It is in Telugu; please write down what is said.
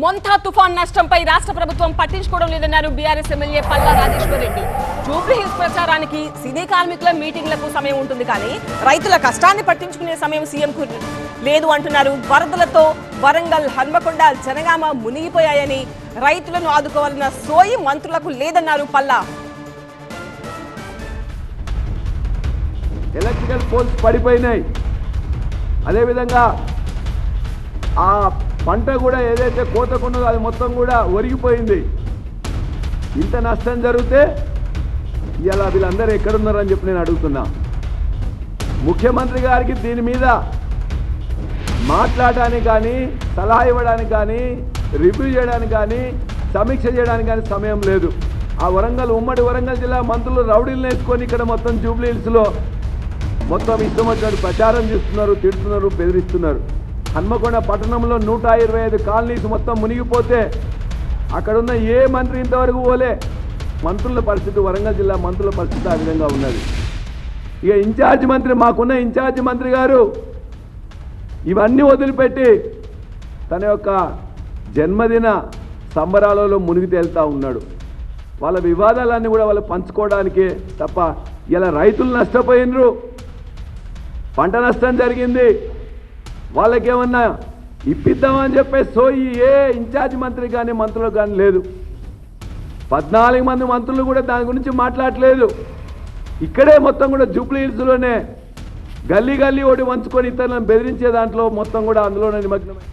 మొంతా తుఫాన్ నష్టంపై రాష్ట్ర ప్రభుత్వం పట్టించుకోవడం లేదన్నారు BRS MLA Palla Rajeshwar Reddy. Jubilee ప్రచారానికి సినీ కార్మికుల మీటింగ్లకు సమయం ఉంటుంది కానీ రైతుల కష్టాన్ని పట్టించుకునే సమయం సీఎంకు లేదు అంటున్నారు. వరదలతో వరంగల్ హన్మకొండ జనగామ మునిగిపోయాయని రైతులను ఆదుకోవాలన్న సోయి మంత్రులకు లేదన్నారు పల్లా. ఎలక్ట్రికల్ పోల్స్ పడిపోయినాయి. అదేవిధంగా ఆ పంట కూడా ఏదైతే కోతకున్నదో అది మొత్తం కూడా ఒరిగిపోయింది. ఇంత నష్టం జరిగితే ఇలా వీళ్ళందరూ ఎక్కడున్నారని చెప్పి నేను అడుగుతున్నా. ముఖ్యమంత్రి గారికి దీని మీద మాట్లాడడానికి కానీ సలహా ఇవ్వడానికి కానీ రివ్యూ చేయడానికి కానీ సమీక్ష చేయడానికి కానీ సమయం లేదు. ఆ వరంగల్ ఉమ్మడి వరంగల్ జిల్లా మంత్రులు రౌడీలు నేర్చుకొని ఇక్కడ మొత్తం జూబ్లీ హిల్స్లో మొత్తం ఇష్టం వచ్చినట్టు ప్రచారం చేస్తున్నారు తిడుతున్నారు బెదిరిస్తున్నారు. హన్మకొండ పట్టణంలో నూట ఇరవై ఐదు కాలనీస్ మొత్తం మునిగిపోతే అక్కడున్న ఏ మంత్రి ఇంతవరకు పోలే. మంత్రుల పరిస్థితి వరంగల్ జిల్లా మంత్రుల పరిస్థితి ఆ విధంగా ఉన్నది. ఇక ఇన్ఛార్జ్ మంత్రి మాకున్న ఇన్ఛార్జ్ మంత్రి గారు ఇవన్నీ వదిలిపెట్టి తన యొక్క జన్మదిన సంబరాలలో మునిగి తేలుతూ ఉన్నాడు. వాళ్ళ వివాదాలన్నీ కూడా వాళ్ళు పంచుకోవడానికే తప్ప ఇలా రైతులు నష్టపోయినరు. పంట నష్టం జరిగింది. వాళ్ళకేమన్నా ఇప్పిద్దామని చెప్పే సోయి ఏ ఇన్ఛార్జ్ మంత్రి కానీ మంత్రులు కానీ లేదు. పద్నాలుగు మంది మంత్రులు కూడా దాని గురించి మాట్లాడలేదు ఇక్కడే మొత్తం కూడా జూబ్లీ హిల్స్లోనే గల్లీ గల్లీ ఒకటి వంచుకొని ఇతరులను బెదిరించే దాంట్లో మొత్తం కూడా అందులోనే నిమగ్నమై